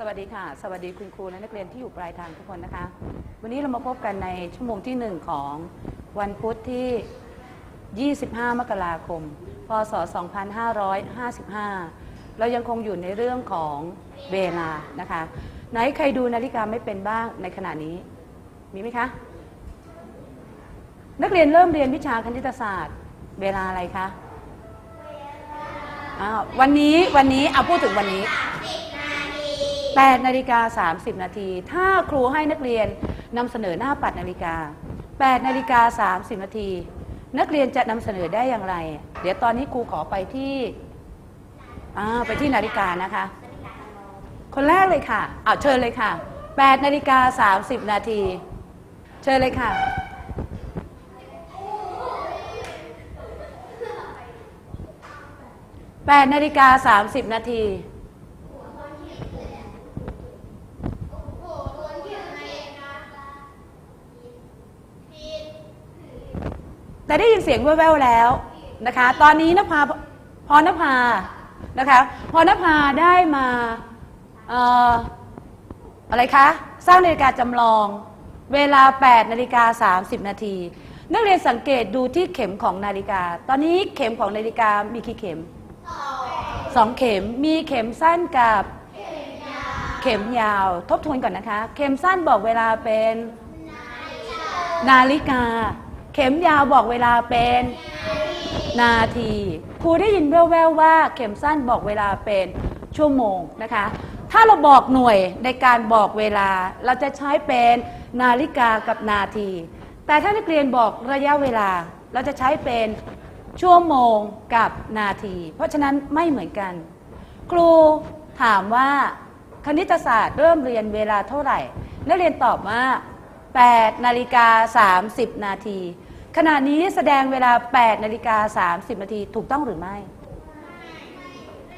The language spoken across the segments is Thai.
ศาสตร์สวัสดีคุณครูและนักเรียนที่อยู่ปลายทางทุกคนนะคะ วันนี้เรามาพบกันในชั่วโมงที่หนึ่งของวันพุธที่ 25 มกราคม พศ 2555 เรายังคงอยู่ในเรื่องของเวลานะคะ ไหนใครดูนาฬิกาไม่เป็นบ้างในขณะนี้ มีไหมคะ นักเรียนเริ่มเรียนวิชาคณิตศาสตร์ เวลาอะไรคะอ้าววันนี้วันนี้เอาพูดถึงวันนี้ 8นาฬิกา30 นาที ถ้าครูให้นักเรียนนำเสนอหน้าปัดนาฬิกา 8นาฬิกา30 นาที นักเรียนจะนำเสนอได้อย่างไร เดี๋ยวตอนนี้ครูขอไปที่อ่าไปที่นาฬิกานะคะ คนแรกเลยค่ะอ้าวเชิญเลยค่ะ8นาฬิกา30 นาที เชิญเลยค่ะ8นาฬิกา30 นาที แต่ได้ยินเสียงแว่วๆแล้วนะคะ ตอนนี้นภาพรณภานะคะพรณภาได้มาเอ่ออะไรคะ สร้างนาฬิกาจำลอง เวลา 8 นาฬิกา 30 นาที นักเรียนสังเกตดูที่เข็มของนาฬิกา ตอนนี้เข็มของนาฬิกามีกี่เข็มสองเข็ม มีเข็มสั้นกับเข็มยาว ทบทวนก่อนนะคะ เข็มสั้นบอกเวลาเป็น นาฬิกา ข็มยาวบอกเวลาเป็น นาที ครูได้ยินแว่วๆว่า เข็มสั้นบอกเวลาเป็นชั่วโมงนะคะ ถ้าเราบอกหน่วยในการบอกเวลา เราจะใช้เป็นนาฬิกากับนาที แต่ถ้านักเรียนบอกระยะเวลา เราจะใช้เป็นชั่วโมงกับนาที เพราะฉะนั้นไม่เหมือนกัน ครูถามว่าคณิตศาสตร์เริ่มเรียนเวลาเท่าไหร่ นักเรียนตอบว่า8นาฬิกา30 นาที ขณะนี้แสดงเวลา 8 นาฬิกา 30 นาทีถูกต้องหรือไม่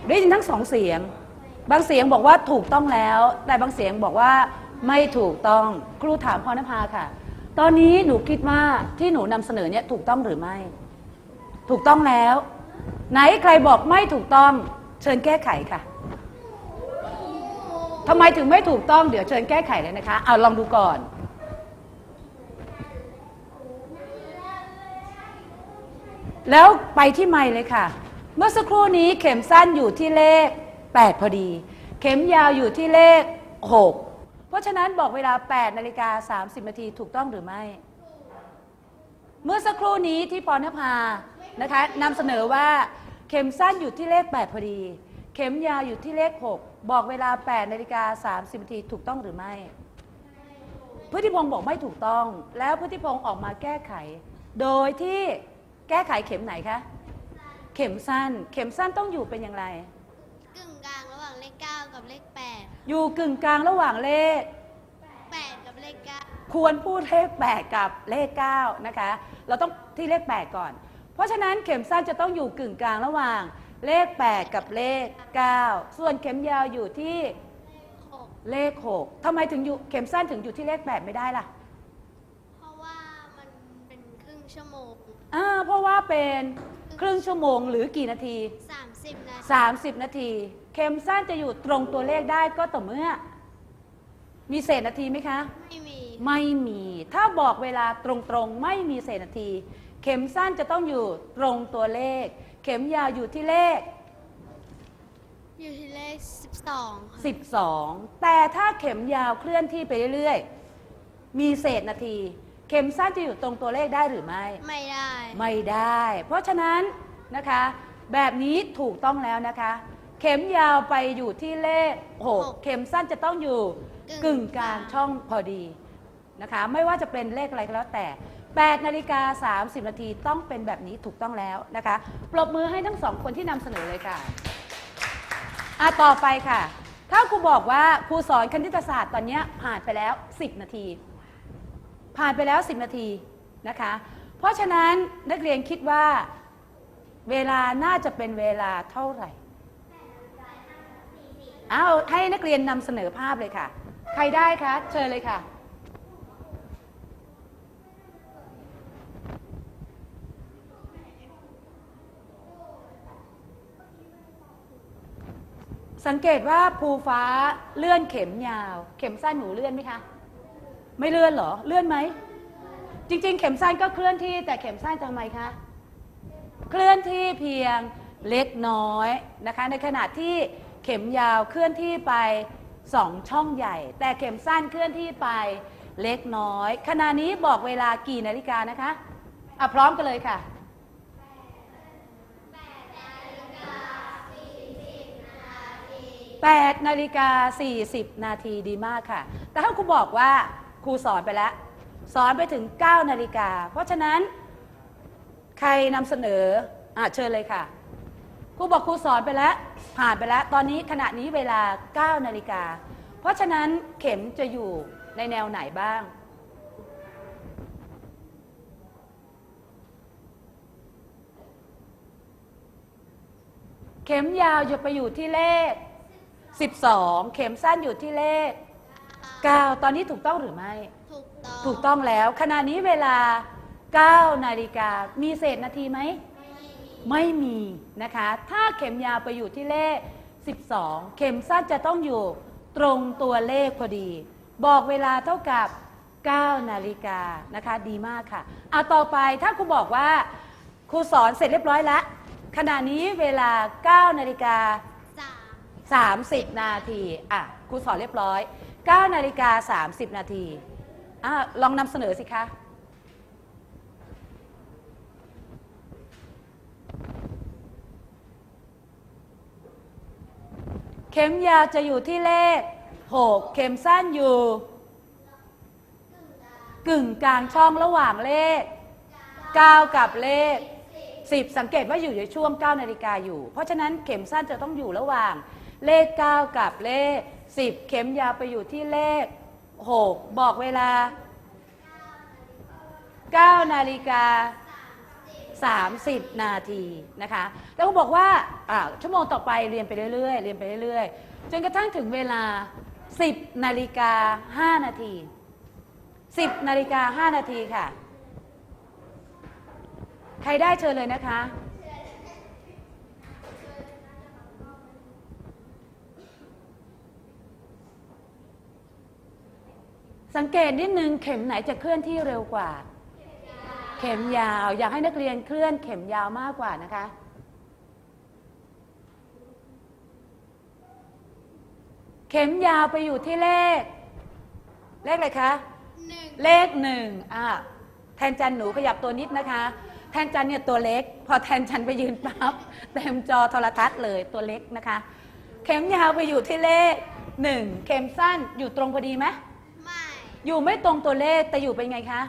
ได้ยินทั้งสองเสียง บางเสียงบอกว่าถูกต้องแล้ว แต่บางเสียงบอกว่าไม่ถูกต้อง ครูถามพรณภาค่ะ ตอนนี้หนูคิดว่าที่หนูนำเสนอเนี่ยถูกต้องหรือไม่ ถูกต้องแล้ว ไหนใครบอกไม่ถูกต้อง เชิญแก้ไขค่ะทำไมถึงไม่ถูกต้องเดี๋ยวเชิญแก้ไขเลยนะคะ เอาลองดูก่อน แล้วไปที่ไมค์เลยค่ะ เมื่อสักครู่นี้เข็มสั้นอยู่ที่เลข 8 พอดี เข็มยาวอยู่ที่เลข 6 เพราะฉะนั้นบอกเวลา 8นาฬิกา30นาทีถูกต้องหรือไม่ เมื่อสักครู่นี้ที่ปอนภานะคะนำเสนอว่าเข็มสั้นอยู่ที่เลข 8 พอดี เข็มยาวอยู่ที่เลข 6 บอกเวลา 8นาฬิกา30นาทีถูกต้องหรือไม่พฤติพงศ์บอกไม่ถูกต้อง แล้วพฤติพงศ์ออกมาแก้ไข โดยที่ แก้ไขเข็มไหนคะ เข็มสั้น เข็มสั้นต้องอยู่เป็นอย่างไร กึ่งกลางระหว่างเลข9กับเลขอยู่กึ่งกลางระหว่างเลข8 8กับเลข9ควรพูดเลข 8 กับเลข 9 นะคะ เราต้องที่เลข 8 ก่อน เพราะฉะนั้นเข็มสั้นจะต้องอยู่กึ่งกลางระหว่าง เลข 8 กับเลข 9 ส่วนเข็มยาวอยู่ที่6เลข 6ทำไมถึงอยู่เข็มสั้นถึงอยู่ที่เลข 8 ไม่ได้ล่ะ เพราะว่ามันเป็นครึ่งชั่วโมง อ่าเพราะว่าเป็นครึ่งชั่วโมงหรือกี่นาที 30นาที30 นาที เข็มสั้นจะอยู่ตรงตัวเลขได้ก็ต่อเมื่อ มีเศษนาทีไหมคะ ไม่มีไม่มี ถ้าบอกเวลาตรงๆ ไม่มีเศษนาที เข็มสั้นจะต้องอยู่ตรงตัวเลข เข็มยาวอยู่ที่เลข อยู่ที่เลข12ค่ะ12 แต่ถ้าเข็มยาวเคลื่อนที่ไปเรื่อยๆ มีเศษนาที เข็มสั้นจะอยู่ตรงตัวเลขได้หรือไม่ ไม่ได้ ไม่ได้ เพราะฉะนั้นนะคะ แบบนี้ถูกต้องแล้วนะคะ เข็มยาวไปอยู่ที่เลข6เข็มสั้นจะต้องอยู่กึ่งกลาง ช่องพอดีนะคะ ไม่ว่าจะเป็นเลขอะไรก็แล้วแต่ 8นาฬิกา30 นาทีต้องเป็นแบบนี้ถูกต้องแล้วนะคะ ปรบมือให้ทั้งสองคนที่นำเสนอเลยค่ะอะ ต่อไปค่ะ ถ้าครูบอกว่าครูสอนคณิตศาสตร์ตอนเนี้ยผ่านไปแล้ว 10 นาที ผ่านไปแล้ว 10 นาทีนะคะ เพราะฉะนั้นนักเรียนคิดว่าเวลาน่าจะเป็นเวลาเท่าไหร่เอาให้นักเรียนนำเสนอภาพเลยค่ะ ใครได้คะ เชิญเลยค่ะ สังเกตว่าภูฟ้าเลื่อนเข็มยาว เข็มสั้นหนูเลื่อนไหมคะ ไม่เลื่อนเหรอ เลื่อนไหม จริง ๆ เข็มสั้นก็เคลื่อนที่ แต่เข็มสั้นทำไมคะ เคลื่อนที่เพียงเล็กน้อยนะคะ ในขณะที่เข็มยาวเคลื่อนที่ไปสองช่องใหญ่ แต่เข็มสั้นเคลื่อนที่ไปเล็กน้อย ขณะนี้บอกเวลากี่นาฬิกานะคะอะพร้อมกันเลยค่ะ8นาฬิกา40 นาทีดีมากค่ะ แต่ถ้าครูบอกว่า ครูสอนไปแล้ว สอนไปถึง 9 นาฬิกา เพราะฉะนั้น ใครนำเสนออะเชิญเลยค่ะ ครูบอกครูสอนไปแล้ว ผ่านไปแล้ว ตอนนี้ขณะนี้เวลา 9 นาฬิกา เพราะฉะนั้นเข็มจะอยู่ในแนวไหนบ้าง เข็มยาวจะไปอยู่ที่เลข 12 เข็มสั้นอยู่ที่เลข 9ตอนนี้ถูกต้องหรือไม่ ถูกต้องถูกต้องแล้วขณะนี้เวลา9นาฬิกามีเศษนาทีไหม ไม่มีนะคะ ถ้าเข็มยาวไปอยู่ที่เลข 12 เข็มสั้นจะต้องอยู่ตรงตัวเลขพอดี บอกเวลาเท่ากับ 9 นาฬิกานะคะ ดีมากค่ะเอาต่อไปถ้าครูบอกว่าครูสอนเสร็จเรียบร้อยแล้วขณะนี้เวลา 9 นาฬิกา สาม30 นาที อะครูสอนเรียบร้อย 9นาฬิกา30 นาทีอลองนำเสนอสิคะ เข็มยาวจะอยู่ที่เลข 6 เข็มสั้นอยู่ กึ่งกลางช่องระหว่างเลข 9 กับเลข 10 สังเกตว่าอยู่ในช่วง 9 นาฬิกาอยู่ เพราะฉะนั้นเข็มสั้นจะต้องอยู่ระหว่างเลข 9 กับเลข 10 เข็มยาวไปอยู่ที่เลข 6 บอกเวลา 9 นาฬิกา30 นาทีนะคะแล้วก็บอกว่าอ่าชั่วโมงต่อไปเรียนไปเรื่อยๆ เรียนไปเรื่อยๆ จนกระทั่งถึงเวลา 10 นาฬิกา 5 นาที 10 นาฬิกา 5 นาทีค่ะ ใครได้เชิญเลยนะคะ สังเกตนิดนึงเข็มไหนจะเคลื่อนที่เร็วกว่า เข็มยาว อยากให้นักเรียนเคลื่อนเข็มยาวมากกว่านะคะ เข็มยาวไปอยู่ที่เลข เลขอะไรคะหนึ่งเลขหนึ่งอะแทนจันหนูขยับตัวนิดนะคะ แทนจันเนี่ยตัวเล็ก พอแทนจันไปยืนปั๊บเต็มจอโทรทัศน์เลยตัวเล็กนะคะ เข็มยาวไปอยู่ที่เลขหนึ่งเข็มสั้นอยู่ตรงพอดีไหมไม่ อยู่ไม่ตรงตัวเลขแต่อยู่เป็นไงคะ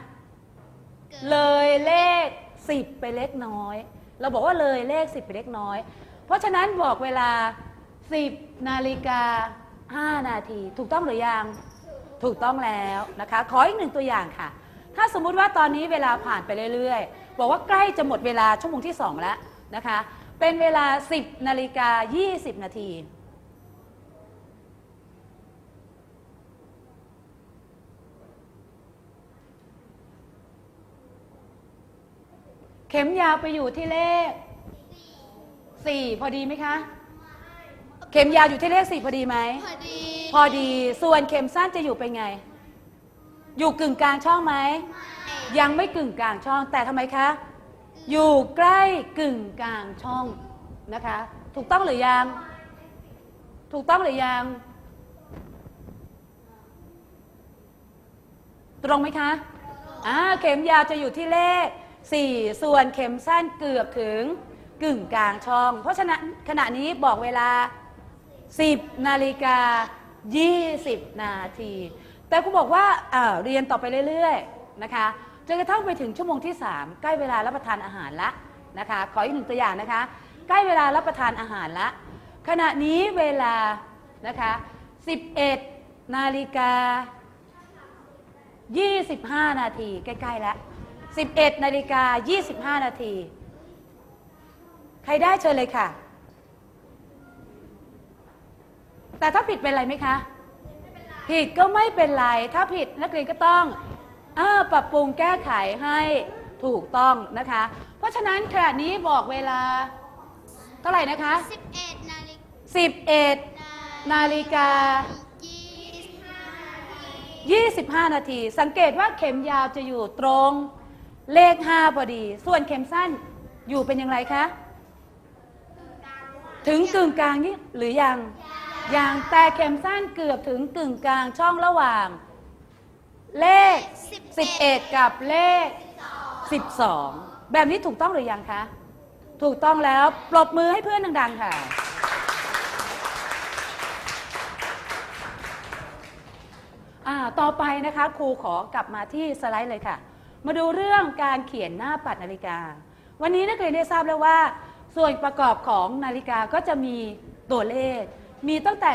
เกินเลยเลขสิบไปเล็กน้อย เราบอกว่าเลยเลขสิบไปเล็กน้อย เพราะฉะนั้นบอกเวลา 10นาฬิกา5นาที ถูกต้องหรือยัง ถูกต้องแล้วนะคะ ขออีกหนึ่งตัวอย่างค่ะ ถ้าสมมุติว่าตอนนี้เวลาผ่านไปเรื่อยๆ บอกว่าใกล้จะหมดเวลาชั่วโมงที่ 2 แล้วนะคะ เป็นเวลา 10นาฬิกา20 นาที ข็มยาวไปอยู่ที่เลข4พอดีไหมคะ เข็มยาวอยู่ที่เลข4พอดีไหมพอดี พอดี ส่วนเข็มสั้นจะอยู่เป็นไง อยู่กึ่งกลางช่องไหม ยังไม่กึ่งกลางช่อง แต่ทำไมคะ อยู่ใกล้กึ่งกลางช่องนะคะ ถูกต้องหรือยัง ถูกต้องหรือยัง ตรงไหมคะ อ่า เข็มยาวจะอยู่ที่เลข 4 ส่วนเข็มสั้นเกือบถึงกึ่งกลางช่อง เพราะฉะนั้นขณะนี้บอกเวลา 10 นาฬิกา 20 นาที แต่ครูบอกว่าเอ่อเรียนต่อไปเรื่อยๆนะคะจนกระทั่งไปถึงชั่วโมงที่ 3 ใกล้เวลารับประทานอาหารละนะคะขออีกหนึ่งตัวอย่างนะคะ ใกล้เวลารับประทานอาหารละ ขณะนี้เวลานะคะ 11 นาฬิกา 25 นาทีใกล้ๆแล้ว 11นาฬิกา25 นาที ใครได้เชิญเลยค่ะ แต่ถ้าผิดเป็นไรไหมคะ ผิดก็ไม่เป็นไร ถ้าผิดนักเรียนก็ต้องอาปรับปรุงแก้ไขให้ถูกต้องนะคะ เพราะฉะนั้นขณะนี้บอกเวลา เท่าไหร่นะคะสิบเอ็ดนาฬิก11านาฬิกา25 นาที สังเกตว่าเข็มยาวจะอยู่ตรง เลข 5 พอดี ส่วนเข็มสั้นอยู่เป็นอย่างไรคะ ถึงกึ่งกลางนี่หรือยัง ยังแต่เข็มสั้นเกือบถึงกึ่งกลางช่องระหว่าง เลข 11 กับเลข 12 แบบนี้ถูกต้องหรือยังคะ ถูกต้องแล้วปรบมือให้เพื่อนดังๆ ค่ะอ่าต่อไปนะคะครูขอกลับมาที่สไลด์เลยค่ะ มาดูเรื่องการเขียนหน้าปัดนาฬิกา วันนี้นักเรียนได้ทราบแล้วว่า ส่วนประกอบของนาฬิกาก็จะมีตัวเลข มีตั้งแต่